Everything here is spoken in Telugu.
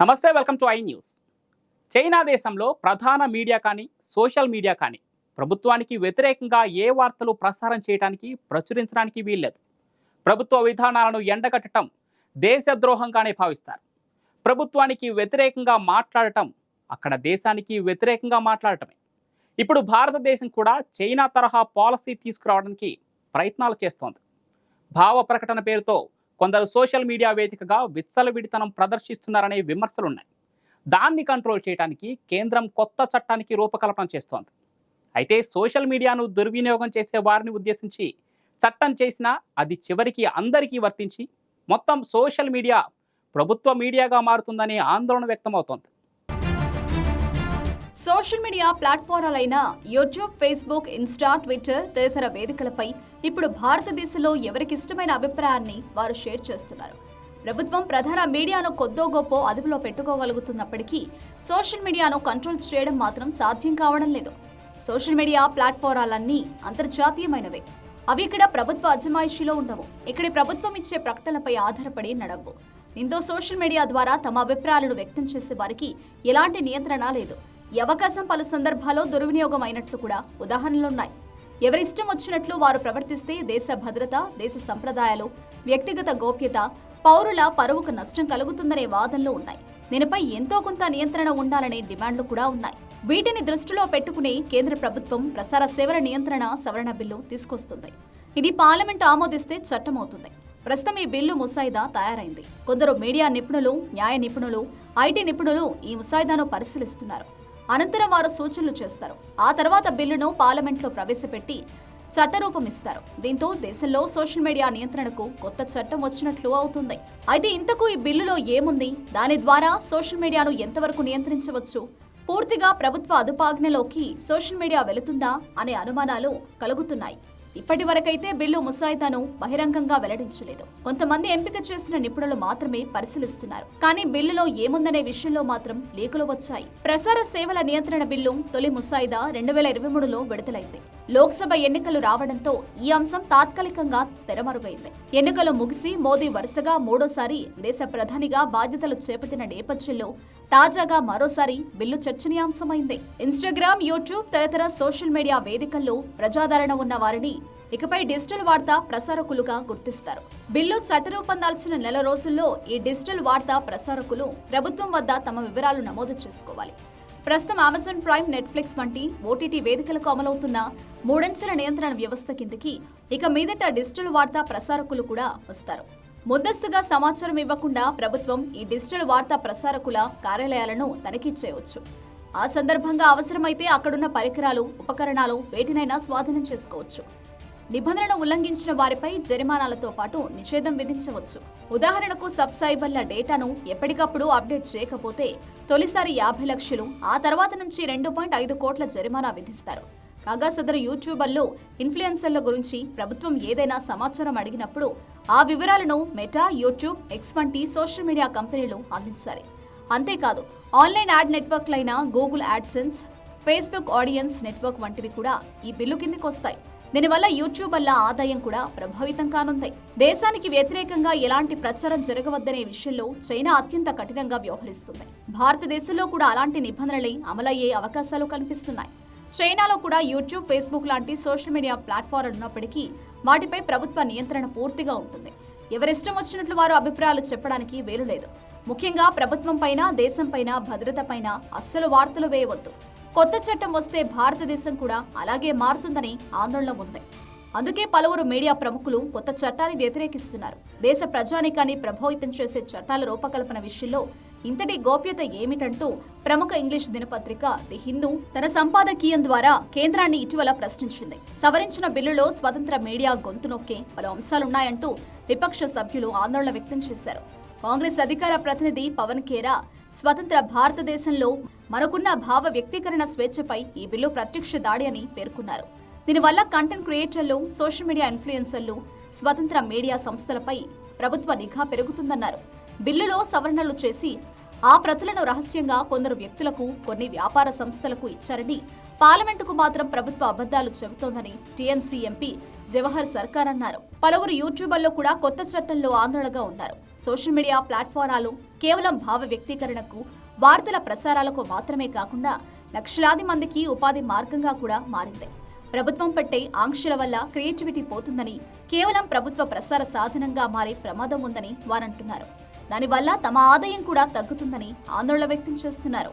నమస్తే welcome to I news. China దేశంలో ప్రధాన మీడియా కానీ సోషల్ మీడియా కానీ ప్రభుత్వానికి వ్యతిరేకంగా ఏ వార్తలు ప్రసారం చేయడానికి ప్రచురించడానికి వీల్లేదు. ప్రభుత్వ విధానాలను ఎండగట్టడం దేశద్రోహంగానే భావిస్తారు. ప్రభుత్వానికి వ్యతిరేకంగా మాట్లాడటం అక్కడ దేశానికి వ్యతిరేకంగా మాట్లాడటమే. ఇప్పుడు భారతదేశం కూడా చైనా తరహా పాలసీ తీసుకురావడానికి ప్రయత్నాలు చేస్తోంది. భావ ప్రకటన పేరుతో కొందరు సోషల్ మీడియా వేదికగా విచ్చలవిడితనం ప్రదర్శిస్తున్నారనే విమర్శలున్నాయి. దాన్ని కంట్రోల్ చేయడానికి కేంద్రం కొత్త చట్టానికి రూపకల్పన చేస్తోంది. అయితే సోషల్ మీడియాను దుర్వినియోగం చేసే వారిని ఉద్దేశించి చట్టం చేసినా అది చివరికి అందరికీ వర్తించి మొత్తం సోషల్ మీడియా ప్రభుత్వ మీడియాగా మారుతుందనే ఆందోళన వ్యక్తమవుతోంది. సోషల్ మీడియా ప్లాట్ఫారాలైన యూట్యూబ్ ఫేస్బుక్ ఇన్స్టా ట్విట్టర్ తదితర వేదికలపై ఇప్పుడు భారతదేశంలో ఎవరికి ఇష్టమైన అభిప్రాయాన్ని వారు షేర్ చేస్తున్నారు. ప్రభుత్వం ప్రధాన మీడియాను కొద్దో గొప్ప అదుపులో పెట్టుకోగలుగుతున్నప్పటికీ సోషల్ మీడియాను కంట్రోల్ చేయడం మాత్రం సాధ్యం కావడం లేదు. సోషల్ మీడియా ప్లాట్ఫారాలన్నీ అంతర్జాతీయమైనవే. అవి ఇక్కడ ప్రభుత్వ అజమాయిషీలో ఉండవు. ఇక్కడి ప్రభుత్వం ఇచ్చే ప్రకటనలపై ఆధారపడి నడవు. దీంతో సోషల్ మీడియా ద్వారా తమ అభిప్రాయాలను వ్యక్తం చేసే వారికి ఎలాంటి నియంత్రణ లేదు. ఈ అవకాశం పలు సందర్భాల్లో దుర్వినియోగం అయినట్లు కూడా ఉదాహరణలున్నాయి. ఎవరిష్టం వచ్చినట్లు వారు ప్రవర్తిస్తే దేశ భద్రత దేశ సంప్రదాయాలు వ్యక్తిగత గోప్యత పౌరుల పరువుకు నష్టం కలుగుతుందనే వాదనలు ఉన్నాయి. దీనిపై ఎంతో కొంత నియంత్రణ ఉండాలనే డిమాండ్లు కూడా ఉన్నాయి. వీటిని దృష్టిలో పెట్టుకుని కేంద్ర ప్రభుత్వం ప్రసార సేవల నియంత్రణ సవరణ బిల్లు తీసుకొస్తుంది. ఇది పార్లమెంట్ ఆమోదిస్తే చట్టమవుతుంది. ప్రస్తుతం ఈ బిల్లు ముసాయిదా తయారైంది. కొందరు మీడియా నిపుణులు న్యాయ నిపుణులు ఐటీ నిపుణులు ఈ ముసాయిదాను పరిశీలిస్తున్నారు. అనంతరం వారు సూచనలు చేస్తారు. ఆ తర్వాత బిల్లును పార్లమెంట్లో ప్రవేశపెట్టి చట్టరూపం ఇస్తారు దీంతో దేశంలో సోషల్ మీడియా నియంత్రణకు కొత్త చట్టం వచ్చినట్లు అవుతుంది. అయితే ఇంతకు ఈ బిల్లులో ఏముంది? దాని ద్వారా సోషల్ మీడియాను ఎంతవరకు నియంత్రించవచ్చు? పూర్తిగా ప్రభుత్వ అదుపాజ్ఞలోకి సోషల్ మీడియా వెళుతుందా? అనే అనుమానాలు కలుగుతున్నాయి. ఇప్పటి వరకైతే బిల్లు ముసాయిదాను బహిరంగంగా వెల్లడించలేదు. కొంతమంది ఎంపిక చేసిన నిపుణులు మాత్రమే పరిశీలిస్తున్నారు. కానీ బిల్లులో ఏముందనే విషయంలో మాత్రం లేఖలు వచ్చాయి. ప్రసార సేవల నియంత్రణ బిల్లు తొలి ముసాయిదా రెండు వేల ఇరవై మూడులో విడుదలైంది. లోక్సభ ఎన్నికలు రావడంతో ఈ అంశం తాత్కాలికంగా తెరమరుగైంది. ఎన్నికలు ముగిసి మోదీ వరుసగా మూడోసారి దేశ ప్రధానిగా బాధ్యతలు చేపట్టిన నేపథ్యంలో తాజాగా మరోసారి బిల్లు చర్చనీయాంశమైంది. ఇన్స్టాగ్రామ్ యూట్యూబ్ తదితర సోషల్ మీడియా వేదికల్లో ప్రజాదరణ ఉన్న వారిని ఇకపై డిజిటల్ వార్త ప్రసారకులుగా గుర్తిస్తారు. బిల్లు చట్టరూపం దాల్చిన నెల రోజుల్లో ఈ డిజిటల్ వార్తా ప్రసారకులు ప్రభుత్వం వద్ద తమ వివరాలు నమోదు చేసుకోవాలి. ప్రస్తుతం అమెజాన్ ప్రైమ్ నెట్ఫ్లిక్స్ వంటి ఓటీటీ వేదికలకు అమలవుతున్న మూడంచెల నియంత్రణ వ్యవస్థ కిందకి ఇక మీదట డిజిటల్ వార్తా ప్రసారకులు కూడా వస్తారు. ముందస్తుగా సమాచారం ఇవ్వకుండా ప్రభుత్వం ఈ డిజిటల్ వార్తా ప్రసారకుల కార్యాలయాలను తనిఖీ చేయవచ్చు. ఆ సందర్భంగా అవసరమైతే అక్కడున్న పరికరాలు ఉపకరణాలు వేటినైనా స్వాధీనం చేసుకోవచ్చు. నిబంధనను ఉల్లంఘించిన వారిపై జరిమానాలతో పాటు నిషేధం విధించవచ్చు. ఉదాహరణకు సబ్సైబర్ల డేటాను ఎప్పటికప్పుడు అప్డేట్ చేయకపోతే తొలిసారి యాభై లక్షలు ఆ తర్వాత నుంచి రెండు పాయింట్ ఐదు కోట్ల జరిమానా విధిస్తారు. కాగా సదరు యూట్యూబర్లు ఇన్ఫ్లుయెన్సర్ల గురించి ప్రభుత్వం ఏదైనా సమాచారం అడిగినప్పుడు ఆ వివరాలను మెటా యూట్యూబ్ ఎక్స్ వంటి సోషల్ మీడియా కంపెనీలు అందించాలి. అంతేకాదు online ad నెట్వర్క్లైన Google AdSense Facebook audience network వంటివి కూడా ఈ బిల్లు కిందికి వస్తాయి దీనివల్ల యూట్యూబర్ల ఆదాయం కూడా ప్రభావితం కానుంది. దేశానికి వ్యతిరేకంగా ఎలాంటి ప్రచారం జరగవద్దనే విషయంలో చైనా అత్యంత కఠినంగా వ్యవహరిస్తుంది. భారతదేశంలో కూడా అలాంటి నిబంధనలే అమలయ్యే అవకాశాలు కనిపిస్తున్నాయి. చైనాలో కూడా యూట్యూబ్ ఫేస్బుక్ లాంటి సోషల్ మీడియా ప్లాట్ఫారం ఉన్నప్పటికీ వాటిపై ప్రభుత్వ నియంత్రణ పూర్తిగా ఉంటుంది. ఎవరిష్టం వచ్చినట్లు వారు అభిప్రాయాలు చెప్పడానికి వేలు లేదు ముఖ్యంగా ప్రభుత్వం పైన దేశం పైన భద్రత పైన అస్సలు వార్తలు వేయవద్దు. కొత్త చట్టం వస్తే భారతదేశం కూడా అలాగే మారుతుందని ఆందోళన ఉంది. అందుకే పలువురు మీడియా ప్రముఖులు కొత్త చట్టాన్ని వ్యతిరేకిస్తున్నారు. దేశ ప్రజానికాన్ని ప్రభావితం చేసే చట్టాల రూపకల్పన విషయంలో ఇంతటి గోప్యత ఏమిటంటూ ప్రముఖ ఇంగ్లీష్ దినపత్రిక ది హిందూ తన సంపాదకీయం ద్వారా కేంద్రాన్ని ఇటీవల ప్రశ్నించింది. సవరించిన బిల్లులో స్వతంత్ర మీడియా గొంతు నొక్కే పలు అంశాలున్నాయంటూ విపక్ష సభ్యులు ఆందోళన వ్యక్తం చేశారు. కాంగ్రెస్ అధికార ప్రతినిధి పవన్ ఖేరా స్వతంత్ర భారతదేశంలో మనకున్న భావ వ్యక్తీకరణ స్వేచ్ఛపై ఈ బిల్లు ప్రత్యక్ష దాడి అని పేర్కొన్నారు. దీనివల్ల కంటెంట్ క్రియేటర్లు సోషల్ మీడియా ఇన్ఫ్లుయెన్సర్లు స్వతంత్ర మీడియా సంస్థలపై ప్రభుత్వ నిఘా పెరుగుతుందన్నారు. బిల్లులో సవరణలు చేసి ఆ ప్రతులను రహస్యంగా కొందరు వ్యక్తులకు కొన్ని వ్యాపార సంస్థలకు ఇచ్చారని పార్లమెంటుకు మాత్రం ప్రభుత్వ అబద్ధాలు చెబుతోందని టీఎంసీ ఎంపీ జవహర్ సర్కార్ అన్నారు. పలువురు యూట్యూబర్లు కూడా కొత్త చట్టంలో ఆందోళనగా ఉన్నారు. సోషల్ మీడియా ప్లాట్ఫారాలు కేవలం భావ వ్యక్తీకరణకు వార్తల ప్రసారాలకు మాత్రమే కాకుండా లక్షలాది మందికి ఉపాధి మార్గంగా కూడా మారింది. ప్రభుత్వం పట్టే ఆంక్షల వల్ల క్రియేటివిటీ పోతుందని కేవలం ప్రభుత్వ ప్రసార సాధనంగా మారే ప్రమాదం ఉందని వారంటున్నారు. దానివల్ల తమ ఆదాయం కూడా తగ్గుతుందని ఆందోళన వ్యక్తం చేస్తున్నారు.